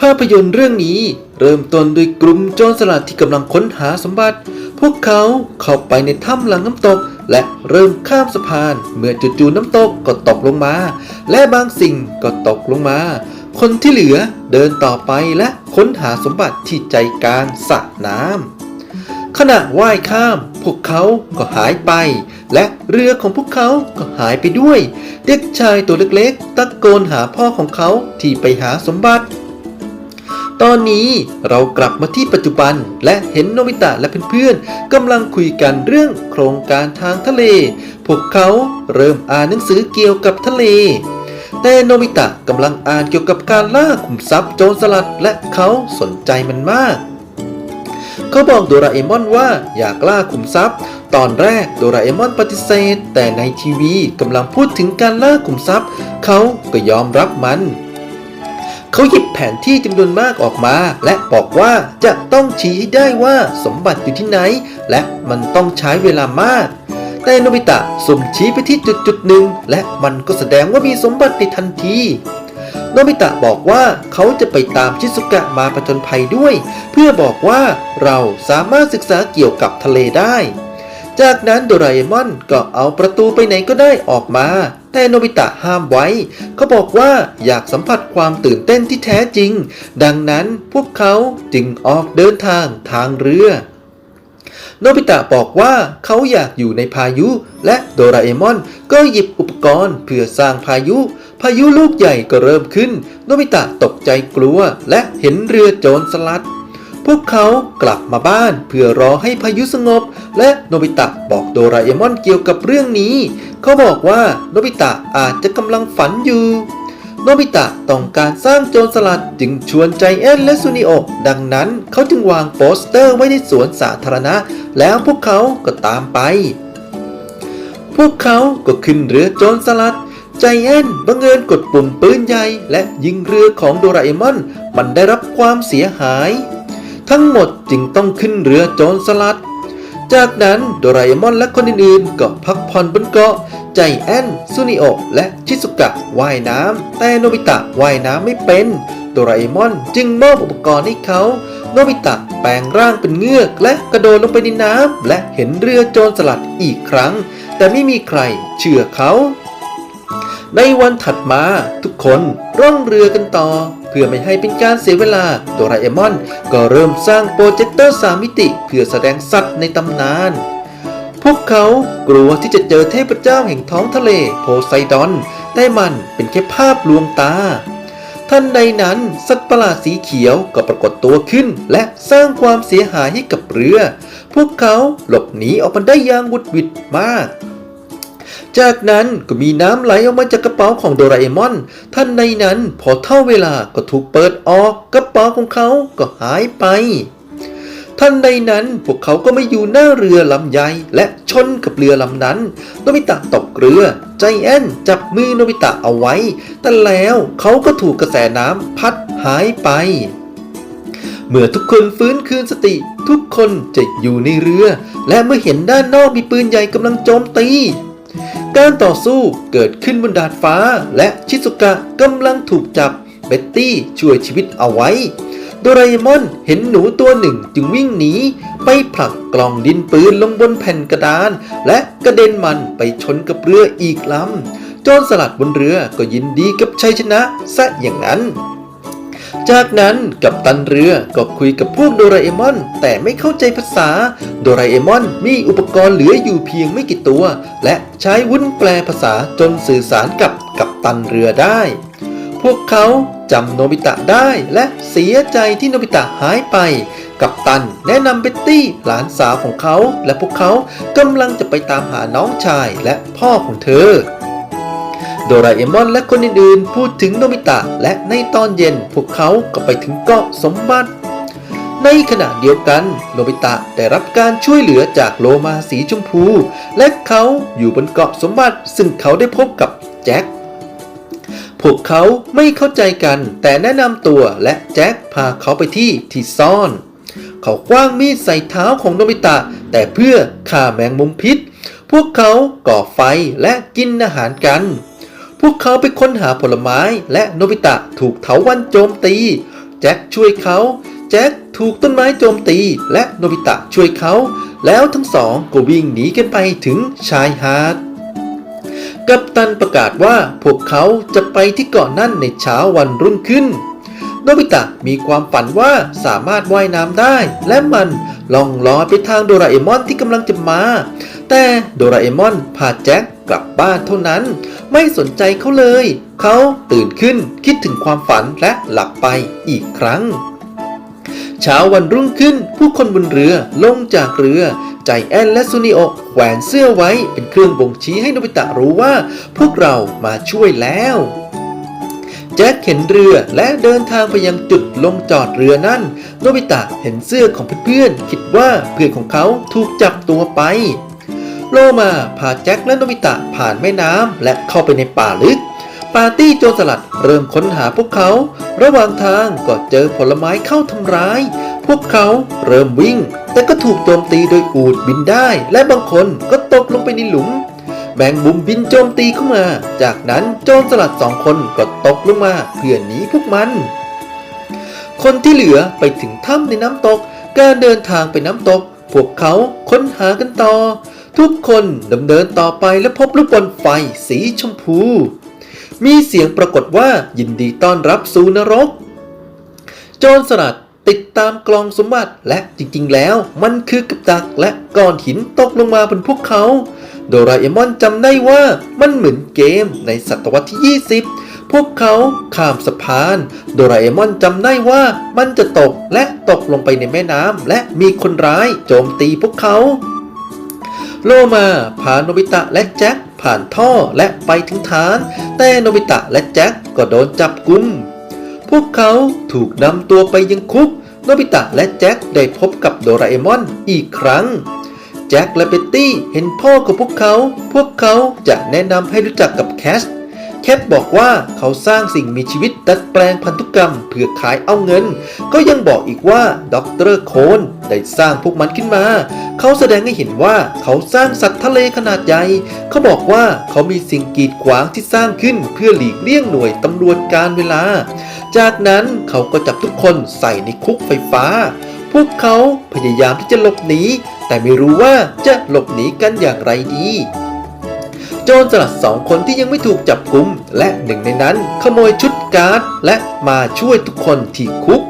ภาพยนตร์เรื่องนี้เริ่มต้นด้วยกลุ่มโจรสลัดที่กำลังค้นหาสมบัติ พวกเขาเข้าไปในถ้ำหลังน้ำตก และเริ่มข้ามสะพาน เมื่อจู่ๆน้ำตกก็ตกลงมา และบางสิ่งก็ตกลงมา คนที่เหลือเดินต่อไปและค้นหาสมบัติที่ใจกลางสระน้ำขณะว่ายข้าม พวกเขาก็หายไป และเรือของพวกเขาก็หายไปด้วย เด็กชายตัวเล็กๆ ตะโกนหาพ่อของเขาที่ไปหาสมบัติ ตอนนี้เรากลับมาที่ปัจจุบันและเห็นโนบิตะและเพื่อนๆกำลังคุยกันเรื่องโครงการทางทะเล พวกเขาเริ่มอ่านหนังสือเกี่ยวกับทะเล แต่โนบิตะกำลังอ่านเกี่ยวกับการล่าขุมทรัพย์โจรสลัดและเขาสนใจมันมากเขาบอกโดราเอมอนว่าอยากล่าขุมทรัพย์ ตอนแรกโดราเอมอนปฏิเสธ แต่ในทีวีกำลังพูดถึงการล่าขุมทรัพย์ เขาก็ยอมรับมัน เขาหยิบแผนที่จำนวนมากออกมา และบอกว่าจะต้องชี้ให้ได้ว่าสมบัติอยู่ที่ไหน และมันต้องใช้เวลามาก แต่โนบิตะสุ่มชี้ไปที่จุดจุดหนึ่งและมันก็แสดงว่ามีสมบัติในทันทีโนบิตะบอกว่าเขาจะไปตามชิสุกะมาผจญภัยด้วย เพื่อบอกว่าเราสามารถศึกษาเกี่ยวกับทะเลได้ จากนั้นโดราเอมอนก็เอาประตูไปไหนก็ได้ออกมา แต่โนบิตะห้ามไว้ เขาบอกว่าอยากสัมผัสความตื่นเต้นที่แท้จริง ดังนั้นพวกเขาจึงออกเดินทางทางเรือโนบิตะบอกว่าเขาอยากอยู่ในพายุ และโดราเอมอนก็หยิบอุปกรณ์เพื่อสร้างพายุ พายุลูกใหญ่ก็เริ่มขึ้น โนบิตะตกใจกลัวและเห็นเรือโจรสลัด พวกเขากลับมาบ้านเพื่อรอให้พายุสงบ และโนบิตะบอกโดราเอมอนเกี่ยวกับเรื่องนี้ เขาบอกว่าโนบิตะอาจจะกำลังฝันอยู่ โนบิตะต้องการสร้างโจรสลัดจึงชวนใจแอนและซูนิโอดังนั้นเขาจึงวางโปสเตอร์ไว้ในสวนสาธารณะ แล้วพวกเขาก็ตามไป พวกเขาก็ขึ้นเรือโจรสลัดใจแอนบังเอิญกดปุ่มปืนใหญ่และยิงเรือของโดราเอมอน มันได้รับความเสียหาย ทั้งหมดจึงต้องขึ้นเรือโจรสลัด จากนั้นโดราเอมอนและคนอื่นๆก็พักผ่อนบนเกาะ ใจแอนซูนิโอและชิสุกะว่ายน้ำ แต่โนบิตะว่ายน้ำไม่เป็น โดราเอมอนจึงมอบอุปกรณ์ให้เขา โนบิตะแปลงร่างเป็นเงือก และกระโดดลงไปในน้ำและเห็นเรือโจรสลัดอีกครั้ง แต่ไม่มีใครเชื่อเขา ในวันถัดมาทุกคนร่องเรือกันต่อ เพื่อไม่ให้เป็นการเสียเวลาโดราเอมอน ก็เริ่มสร้างโปรเจคเตอร์สามมิติ เพื่อแสดงสัตว์ในตำนาน พวกเขากลัวที่จะเจอเทพเจ้าแห่งท้องทะเลโพไซดอน แต่มันเป็นแค่ภาพลวงตาทันใดนั้นสัตว์ประหลาดสีเขียวก็ปรากฏตัวขึ้น และสร้างความเสียหายให้กับเรือ พวกเขาหลบหนีออกมาได้อย่างหวุดหวิดมาก จากนั้นก็มีน้ำไหลออกมาจากกระเป๋าของโดราเอมอน ท่านในนั้นพอเท่าเวลาก็ถูกเปิดออกกระเป๋าของเขาก็หายไป ท่านใดนั้นพวกเขาก็ไม่อยู่หน้าเรือลำใหญ่และชนกับเรือลำนั้น โนบิตะตกเรือ ใจแอนจับมือโนบิตะเอาไว้ แต่แล้วเขาก็ถูกกระแสน้ำพัดหายไป เมื่อทุกคนฟื้นคืนสติ ทุกคนจะอยู่ในเรือ และเมื่อเห็นด้านนอกมีปืนใหญ่กำลังโจมตี การต่อสู้เกิดขึ้นบนดาดฟ้า และชิสุกะกำลังถูกจับ เบ็ตตี้ช่วยชีวิตเอาไว้ โดราเอมอนเห็นหนูตัวหนึ่งจึงวิ่งหนี ไปผลักกล่องดินปืนลงบนแผ่นกระดาน และกระเด็นมันไปชนกับเรืออีกลำจรสลัดบนเรือก็ยินดีกับชัยชนะซะอย่างนั้น จากนั้นกัปตันเรือก็คุยกับพวกโดราเอมอน แต่ไม่เข้าใจภาษา โดราเอมอนมีอุปกรณ์เหลืออยู่เพียงไม่กี่ตัว และใช้วุ้นแปลภาษาจนสื่อสารกับกัปตันเรือได้ พวกเขาจำโนบิตะได้และเสียใจที่โนบิตะหายไป กัปตันแนะนำเบ็ตตี้หลานสาวของเขา และพวกเขากำลังจะไปตามหาน้องชายและพ่อของเธอ โดราเอมอนและคนอื่นๆ พูดถึงโนบิตะ และในตอนเย็นพวกเขาก็ไปถึงเกาะสมบัติ ในขณะเดียวกันโนบิตะได้รับการช่วยเหลือจากโลมาสีชมพู และเขาอยู่บนเกาะสมบัติ ซึ่งเขาได้พบกับแจ็คพวกเขาไม่เข้าใจกัน แต่แนะนำตัวและแจ็คพาเขาไปที่ที่ซ่อน เขาคว้างมีดใส่เท้าของโนบิตะ แต่เพื่อฆ่าแมงมุมพิษ พวกเขาก่อไฟและกินอาหารกัน พวกเขาไปค้นหาผลไม้และโนบิตะถูกเถาวันโจมตี แจ็คช่วยเขาแจ็คถูกต้นไม้โจมตี และโนบิตะช่วยเขา แล้วทั้งสองก็วิ่งหนีกันไปถึงชายหาด กัปตันประกาศว่าพวกเขาจะไปที่เกาะนั่นในเช้าวันรุ่งขึ้น โนบิตะมีความฝันว่าสามารถว่ายน้ำได้ และมันล่องลอยไปทางโดราเอมอนที่กำลังจะมา แต่โดราเอมอนพาแจ็คกลับบ้านเท่านั้น ไม่สนใจเขาเลย เขาตื่นขึ้นคิดถึงความฝันและหลับไปอีกครั้ง เช้าวันรุ่งขึ้นผู้คนบนเรือลงจากเรือ ใจแอนและซูนิโอแขวนเสื้อไว้เป็นเครื่องบ่งชี้ให้นบิตะรู้ว่า พวกเรามาช่วยแล้วแจ็คเห็นเรือและเดินทางไปยังจุดลงจอดเรือนั่น โนบิตะเห็นเสื้อของเพื่อนๆ คิดว่าเพื่อนของเขาถูกจับตัวไป โลมาพาแจ็คและโนบิตะผ่านแม่น้ำและเข้าไปในป่าลึก ปาร์ตี้โจรสลัดเริ่มค้นหาพวกเขา ระหว่างทางก็เจอผลไม้เข้าทำร้าย พวกเขาเริ่มวิ่ง แต่ก็ถูกโจมตีโดยอูดบินได้ และบางคนก็ตกลงไปในหลุมแมงมุมบินโจมตีเข้ามา จากนั้นโจรสลัดสองคนก็ตกลงมาเพื่อหนีพวกมัน คนที่เหลือไปถึงถ้ำในน้ำตก การเดินทางไปน้ำตก พวกเขาค้นหากันต่อ ทุกคนดำเนินต่อไปและพบลูกบอลไฟสีชมพู มีเสียงปรากฏว่ายินดีต้อนรับสู่นรก โจรสลัดติดตามกลองสมบัติและจริงๆ แล้วมันคือกับดักและก้อนหินตกลงมาบนพวกเขา โดราเอมอนจำได้ว่ามันเหมือนเกมในศตวรรษที่ 20 พวกเขาข้ามสะพาน โดราเอมอนจำได้ว่ามันจะตกและตกลงไปในแม่น้ำและมีคนร้ายโจมตีพวกเขา โลมาพาโนบิตะและแจ็คผ่านท่อและไปถึงฐาน แต่โนบิตะและแจ็คก็โดนจับกุม พวกเขาถูกนำตัวไปยังคุก โนบิตะและแจ็คได้พบกับโดราเอมอนอีกครั้ง แจ็คและเบตตี้เห็นพ่อของพวกเขา พวกเขาจะแนะนำให้รู้จักกับแคช แคทบอกว่าเขาสร้างสิ่งมีชีวิตดัดแปลงพันธุกรรมเพื่อขายเอาเงิน ก็ยังบอกอีกว่าด็อกเตอร์โคนได้สร้างพวกมันขึ้นมา เขาแสดงให้เห็นว่าเขาสร้างสัตว์ทะเลขนาดใหญ่ เขาบอกว่าเขามีสิ่งกีดขวางที่สร้างขึ้นเพื่อหลีกเลี่ยงหน่วยตำรวจการเวลา จากนั้นเขาก็จับทุกคนใส่ในคุกไฟฟ้า พวกเขาพยายามที่จะหลบหนีแต่ไม่รู้ว่าจะหลบหนีกันอย่างไรดี โจรสลัดสองคนที่ยังไม่ถูกจับกุม และหนึ่งในนั้น ขโมยชุดการ์ด และมาช่วยทุกคนที่คุก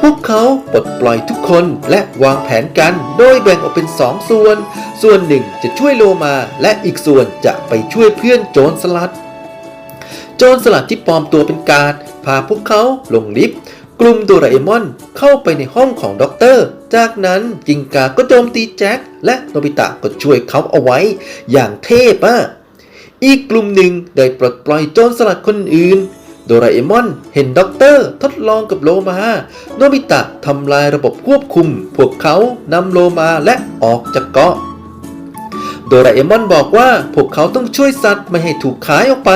พวกเขาปลดปล่อยทุกคนและวางแผนกัน โดยแบ่งออกเป็นสองส่วน ส่วนหนึ่งจะช่วยโลมาและอีกส่วนจะไปช่วยเพื่อนโจรสลัด โจรสลัดที่ปลอมตัวเป็นการ์ดพาพวกเขาลงลิฟต์ กลุ่มโดราเอมอนเข้าไปในห้องของด็อกเตอร์ จากนั้นจิงกาก็โจมตีแจ็คและโนบิตะก็ช่วยเขาเอาไว้ อย่างเทพอะอีกกลุ่มหนึ่งได้ปลดปล่อยโจรสลัดคนอื่น โดราเอมอนเห็นด็อกเตอร์ทดลองกับโลมา โนบิตะทำลายระบบควบคุม พวกเขานำโลมาและออกจากเกาะ ราเอมอนบอกว่าพวกเขาต้องช่วยสัตว์ไม่ให้ถูกขายออกไป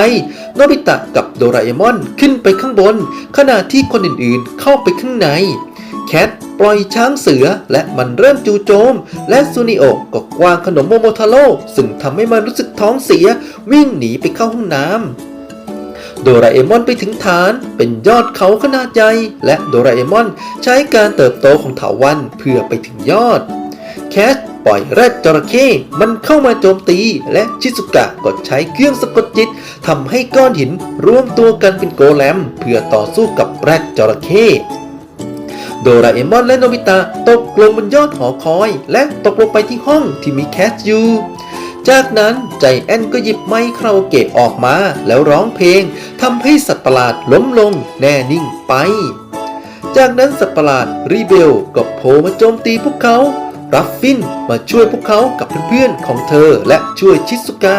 โนบิตะกับโดราเอมอนขึ้นไปข้างบน ขณะที่คนอื่นๆ เข้าไปข้างใน แคทปล่อยช้างเสือและมันเริ่มจูโจม และซูนิโอก็กวางขนมโมโมทาโร่ซึ่งทำให้มันรู้สึกท้องเสียวิ่งหนีไปเข้าห้องน้ำโดราเอมอนไปถึงฐานเป็นยอดเขาขนาดใหญ่และโดราเอมอนใช้การเติบโตของเถาวันเพื่อไปถึงยอด แคท ปล่อยแรดจระเข้มันเข้ามาโจมตี และชิซุกะก็ใช้เครื่องสะกดจิตทำให้ก้อนหินรวมตัวกันเป็นโกแลม เพื่อต่อสู้กับแรดจระเข้โดราเอมอนและโนบิตะตกลงบนยอดหอคอย และตกลงไปที่ห้องที่มีแคทอยู่ จากนั้นใจแอนก็หยิบไมค์คาราโอเกะออกมาแล้วร้องเพลงทำให้สัตว์ประหลาดล้มลงแน่นิ่งไป จากนั้นสัตว์ประหลาดรีเบลก็โผล่มาโจมตีพวกเขา รับฟินมาช่วยพวกเขากับเพื่อนๆของเธอและช่วยชิซุกะ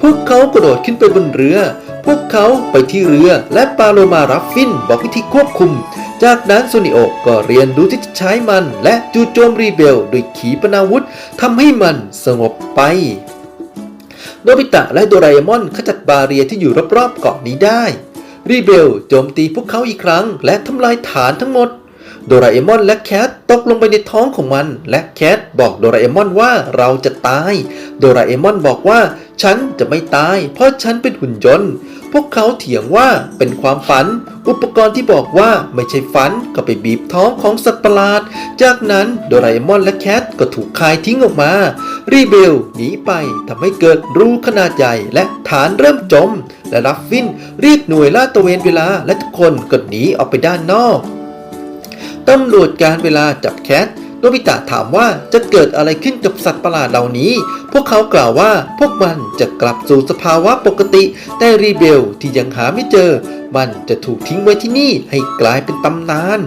พวกเขากระโดดขึ้นไปบนเรือ พวกเขาไปที่เรือและปาโลมารับฟินบอกวิธีควบคุม จากนั้นโซนิโอก็เรียนรู้ที่จะใช้มัน และจู่โจมรีเบลด้วยขีปนาวุธทำให้มันสงบไปโนบิตะและโดราเอมอนขจัดบาเรียที่อยู่รอบๆเกาะนี้ได้ รีเบลโจมตีพวกเขาอีกครั้ง และทำลายฐานทั้งหมด โดราเอมอนและแคทตกลงไปในท้องของมัน และแคทบอกโดราเอมอนว่าเราจะตาย โดราเอมอนบอกว่า ฉันจะไม่ตาย เพราะฉันเป็นหุ่นยนต์ พวกเขาเถียงว่าเป็นความฝัน อุปกรณ์ที่บอกว่าไม่ใช่ฝันก็ไปบีบท้องของสัตว์ประหลาด จากนั้นโดราเอมอนและแคทก็ถูกคายทิ้งออกมา รีเบลหนีไปทำให้เกิดรูขนาดใหญ่และฐานเริ่มจม และรัฟฟินเรียกหน่วยลาดตระเวนเวลาและทุกคนก็หนีออกไปด้านนอก ตำรวจการเวลาจับแคทโนบิตะถามว่าจะเกิดอะไรขึ้นกับสัตว์ประหลาดเหล่านี้ พวกเขากล่าวว่าพวกมันจะกลับสู่สภาวะปกติ แต่รีเบลที่ยังหาไม่เจอ มันจะถูกทิ้งไว้ที่นี่ให้กลายเป็นตำนาน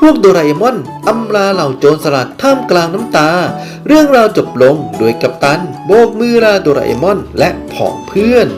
พวกโดราเอมอนอำลาเหล่าโจรสลัดท่ามกลางน้ำตา เรื่องราวจบลงโดยกัปตัน โบกมือลาโดราเอมอนและผองเพื่อน